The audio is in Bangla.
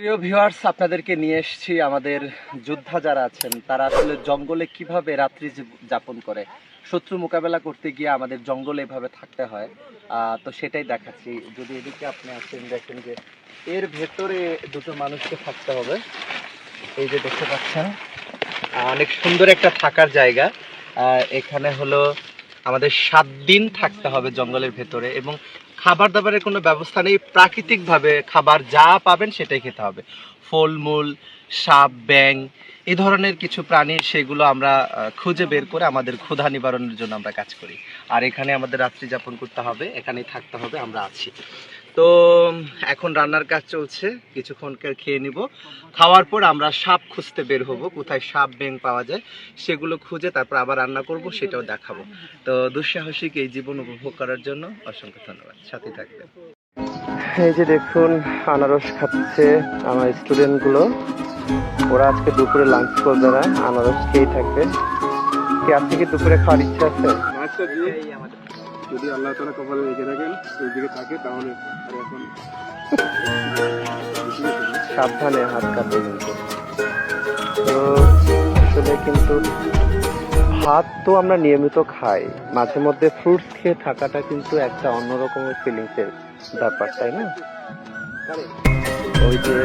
প্রিয় ভিউয়ার্স আপনাদেরকে নিয়ে এসেছি আমাদের যোদ্ধা যারা আছেন, তারা আসলে জঙ্গলে কীভাবে রাত্রি যাপন করে? শত্রু মোকাবেলা করতে গিয়ে আমাদের জঙ্গলে এভাবে থাকতে হয়। তো সেটাই দেখাচ্ছি। যদি এদিকে আপনি আসেন, দেখেন যে এর ভেতরে দুটো মানুষকে থাকতে হবে। এই যে দেখতে পাচ্ছেন অনেক সুন্দর একটা থাকার জায়গা। এখানে হলো আমাদের সাত দিন থাকতে হবে জঙ্গলের ভেতরে এবং খাবার দাবারের কোনো ব্যবস্থা নেই। প্রাকৃতিকভাবে খাবার যা পাবেন সেটাই খেতে হবে। ফলমূল, সাপ ব্যাং এ ধরনের কিছু প্রাণী সেগুলো আমরা খুঁজে বের করে আমাদের ক্ষুধা নিবারণের জন্য আমরা কাজ করি। আর এখানে আমাদের রাত্রি যাপন করতে হবে, এখানেই থাকতে হবে, আমরা আছি। তো এখন রান্নার কাজ চলছে কিছুক্ষণকে খেয়ে নিব। খাওয়ার পর আমরা সাপ খুঁজতে বের হব কোথায় সাপ ব্যাং পাওয়া যায় সেগুলো খুঁজে তারপর আবার রান্না করব সেটাও দেখাবো। তো দুঃসাহসিক এই জীবন উপভোগ করার জন্য অসংখ্য ধন্যবাদ। সাথে থাকবেন। এই যে দেখুন আনারস খাচ্ছে আমার স্টুডেন্টগুলো। ওরা আজকে দুপুরে লাঞ্চ করবে না আনারস খেয়েই থাকবে। কি আজকে কি দুপুরে খাওয়ার ইচ্ছা আছে? যদি আল্লাহ তালা কপালে রেখে থাকেন ওই দিকে থাকে তাহলে আর এখন সাবধানে হাত কাটবে কিন্তু। তো আসলে কিন্তু ভাত তো আমরা নিয়মিত খাই। মাঝে মধ্যে ফ্রুটস খেয়ে থাকাটা কিন্তু একটা অন্যরকমের ফিলিংসের ব্যাপার তাই না? ওই যে